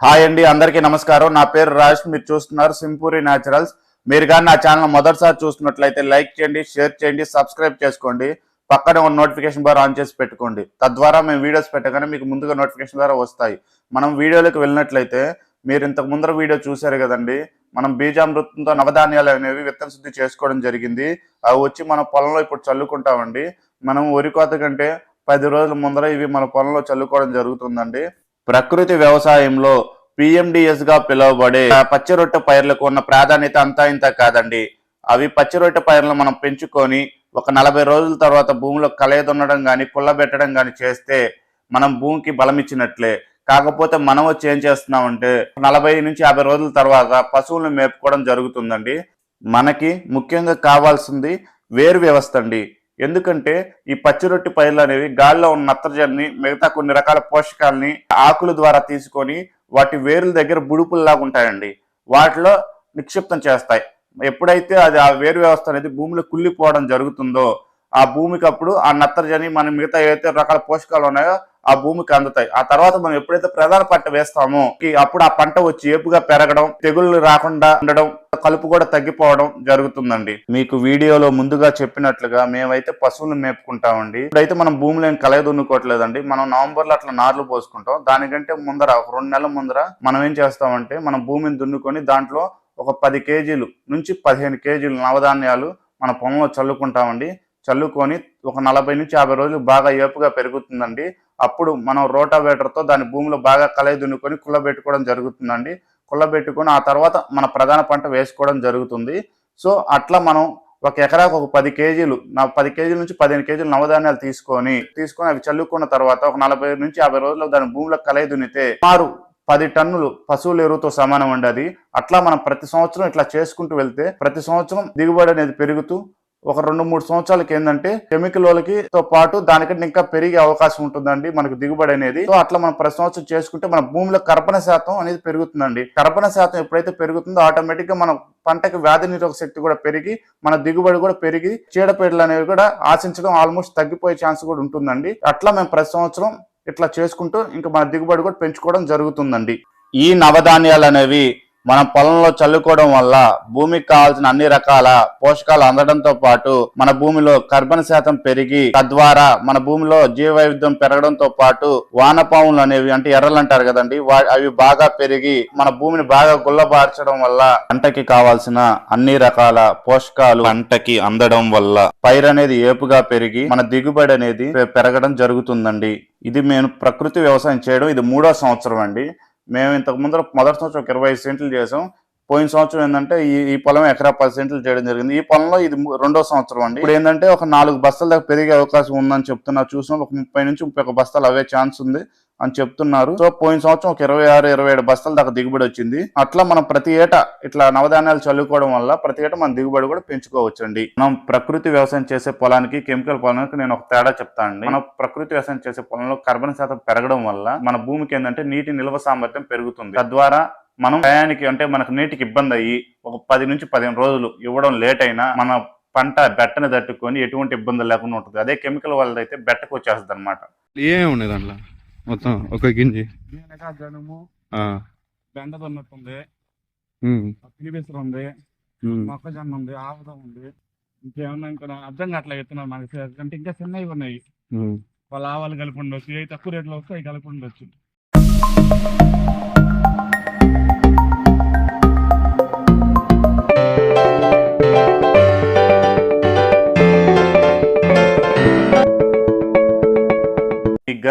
Hi అండి అందరికీ నమస్కారం. నా పేరు రాజ్ మీరు చూస్తున్నారు సింపూరి న్యాచురల్స్. మీరు కానీ నా ఛానల్ మొదటిసారి చూస్తున్నట్లయితే లైక్ చేయండి షేర్ చేయండి సబ్స్క్రైబ్ చేసుకోండి. పక్కనే ఉన్న నోటిఫికేషన్ బార్ ఆన్ చేసి పెట్టుకోండి. తద్వారా మేము వీడియోస్ పెట్టగానే మీకు ముందుగా నోటిఫికేషన్ ద్వారా వస్తాయి. మనం వీడియోలోకి వెళ్ళినట్లయితే మీరు ఇంతకు ముందర వీడియో చూశారు కదండి. మనం బీజామృతంతో నవధాన్యాలు అనేవి విత్తన శుద్ధి చేసుకోవడం జరిగింది. అవి వచ్చి మన పొలంలో ఇప్పుడు చల్లుకుంటామండి. మనం ఒరికోత కంటే పది రోజుల ముందర ఇవి మన పొలంలో చల్లుకోవడం జరుగుతుందండి. ప్రకృతి వ్యవసాయంలో పిఎండిఎస్గా పిలువబడే పచ్చిరొట్టె పచ్చి రొట్టె పైర్లకు ఉన్న ప్రాధాన్యత అంతా ఇంత కాదండి. అవి పచ్చి రొట్టె మనం పెంచుకొని ఒక నలభై రోజుల తర్వాత భూమిలో కలయదున్నడం కానీ కుళ్ళబెట్టడం కానీ చేస్తే మనం భూమికి బలం ఇచ్చినట్లే కాకపోతే మనం వచ్చి ఏం చేస్తున్నామంటే నలభై నుంచి యాభై రోజుల తర్వాత పశువులను మేపుకోవడం జరుగుతుందండి. మనకి ముఖ్యంగా కావాల్సింది వేరు వ్యవస్థ అండి. ఎందుకంటే ఈ పచ్చి రొట్టి పైర్లు అనేవి గాలిలో ఉన్న నత్రజనిని మిగతా కొన్ని రకాల పోషకాలని ఆకుల ద్వారా తీసుకొని వాటి వేరుల దగ్గర బుడుపుల్లాగా ఉంటాయండి. వాటిలో నిక్షిప్తం చేస్తాయి. ఎప్పుడైతే అది ఆ వేరు వ్యవస్థ అనేది భూమిలో కుళ్ళిపోవడం జరుగుతుందో ఆ భూమికి అప్పుడు ఆ నత్రజని మనం మిగతా ఏదైతే రకాల పోషకాలు ఉన్నాయో ఆ భూమికి అందుతాయి. ఆ తర్వాత మనం ఎప్పుడైతే ప్రధాన పంట వేస్తామో ఈ అప్పుడు ఆ పంట వచ్చి ఏపుగా పెరగడం తెగుళ్ళు రాకుండా ఉండడం కలుపు కూడా తగ్గిపోవడం జరుగుతుందండి. మీకు వీడియోలో ముందుగా చెప్పినట్లుగా మేమైతే పశువులను మేపుకుంటామండి. ఇప్పుడైతే మనం భూమిలో ఏం కలయ దున్నుకోవట్లేదండి మనం నవంబర్లో అట్లా నార్లు పోసుకుంటాం. దానికంటే ముందర రెండు నెలల ముందర మనం ఏం చేస్తామంటే మనం భూమిని దున్నుకొని దాంట్లో ఒక పది కేజీలు నుంచి పదిహేను కేజీలు నవధాన్యాలు మన పొలంలో చల్లుకుంటామండి. చల్లుకొని ఒక నలభై నుంచి యాభై రోజులు బాగా ఏపుగా పెరుగుతుందండి. అప్పుడు మనం రోటావేటర్తో దాని భూమిలో బాగా కలయి దున్నుకొని కుళ్ళబెట్టుకోవడం జరుగుతుందండి. కుళ్ళబెట్టుకొని ఆ తర్వాత మన ప్రధాన పంట వేసుకోవడం జరుగుతుంది. సో అట్లా మనం ఒక ఎకరాకు ఒక పది కేజీలు నా పది కేజీల నుంచి పదిహేను కేజీలు నవధాన్యాలు తీసుకొని తీసుకొని అవి చల్లుకున్న తర్వాత ఒక నలభై నుంచి యాభై రోజుల్లో దాని భూమిలో కలయి దున్నితే సుమారు పది టన్నులు పశువుల ఎరువుతో సమానం అండి అది. అట్లా మనం ప్రతి సంవత్సరం ఇట్లా చేసుకుంటూ వెళ్తే ప్రతి సంవత్సరం దిగుబడి అనేది పెరుగుతూ ఒక రెండు మూడు సంవత్సరాలకి ఏంటంటే కెమికల్ వాళ్ళకి తో పాటు దానికంటే ఇంకా పెరిగే అవకాశం ఉంటుందండి మనకు దిగుబడి అనేది. సో అట్లా మనం ప్రతి సంవత్సరం చేసుకుంటే మన భూమిలో కర్బన శాతం అనేది పెరుగుతుందండి. కర్బన శాతం ఎప్పుడైతే పెరుగుతుందో ఆటోమేటిక్గా మన పంటకి వ్యాధి నిరోధక శక్తి కూడా పెరిగి మన దిగుబడి కూడా పెరిగి చీడపీడలు అనేవి కూడా ఆశించడం ఆల్మోస్ట్ తగ్గిపోయే ఛాన్స్ కూడా ఉంటుందండి. అట్లా మేము ప్రతి సంవత్సరం ఇట్లా చేసుకుంటూ ఇంకా మన దిగుబడి కూడా పెంచుకోవడం జరుగుతుందండి. ఈ నవధాన్యాలు అనేవి మన పొలంలో చల్లుకోవడం వల్ల భూమికి కావాల్సిన అన్ని రకాల పోషకాలు అందడంతో పాటు మన భూమిలో కర్బన శాతం పెరిగి తద్వారా మన భూమిలో జీవ వైవిధ్యం పెరగడంతో పాటు వానపాములు అనేవి అంటే ఎర్రలు అంటారు కదండి వా- అవి బాగా పెరిగి మన భూమిని బాగా గుల్లబార్చడం వల్ల పంటకి కావాల్సిన అన్ని రకాల పోషకాలు పంటకి అందడం వల్ల పైరు అనేది ఏపుగా పెరిగి మన దిగుబడి అనేది పెరగడం జరుగుతుందండి. ఇది మేము ప్రకృతి వ్యవసాయం చేయడం ఇది మూడో సంవత్సరం అండి. మేము ఇంతకు ముందర మొదటి సంవత్సరం ఒక ఇరవై సెంట్లు చేసాం. పోయిన సంవత్సరం ఏంటంటే ఈ ఈ పొలం ఎకరా పది సెంట్లు చేయడం జరిగింది. ఈ పొలంలో ఇది రెండో సంవత్సరం అండి. ఇప్పుడు ఏంటంటే ఒక నాలుగు బస్తాల దాకా పెరిగే అవకాశం ఉందని చెప్తున్నా. చూసాం ఒక ముప్పై నుంచి ముప్పై ఒక బస్తాలు అవే ఛాన్స్ ఉంది. అని చెప్తున్నారు. సో పోయిన సంవత్సరం ఒక ఇరవై ఆరు ఇరవై ఏడు బస్తాల దాకా దిగుబడి వచ్చింది. అట్లా మనం ప్రతి ఏటా ఇట్లా నవధాన్యాలు చల్లుకోవడం వల్ల ప్రతి ఏటా మన దిగుబడి కూడా పెంచుకోవచ్చు అండి మనం ప్రకృతి వ్యవసాయం చేసే పొలానికి కెమికల్ పొలానికి నేను ఒక తేడా చెప్తానండి. మనం ప్రకృతి వ్యవసాయం చేసే పొలంలో కార్బన్ శాతం పెరగడం వల్ల మన భూమికి ఏంటంటే నీటి నిల్వ సామర్థ్యం పెరుగుతుంది. తద్వారా మనం టయానికి అంటే మనకు నీటికి ఇబ్బంది అయ్యి ఒక పది నుంచి పదిహేను రోజులు ఇవ్వడం లేట్ అయినా మన పంట బెట్టని తట్టుకొని ఎటువంటి ఇబ్బందులు లేకుండా ఉంటుంది. అదే కెమికల్ వాళ్ళదైతే బెట్టకు వచ్చేస్తుంది అనమాట ఏమి దాంట్లో? మొత్తం ఒక గింజి. జనుము బెండ ఉన్నట్టుంది ఉమ్, పిలిబిసరు ఉంది మొక్కజొన్న ఉంది ఆముదం ఉంది ఇంకేమన్నా ఇంకా అర్థం కావట్లేదు విత్తనాలు మనకి. అంటే ఇంకా చిన్నవి ఉన్నాయి. వాళ్ళ ఆవాలు కలిపి ఉండొచ్చు ఇవి తక్కువ రేట్లో వస్తే అవి కలిపి ఉండొచ్చు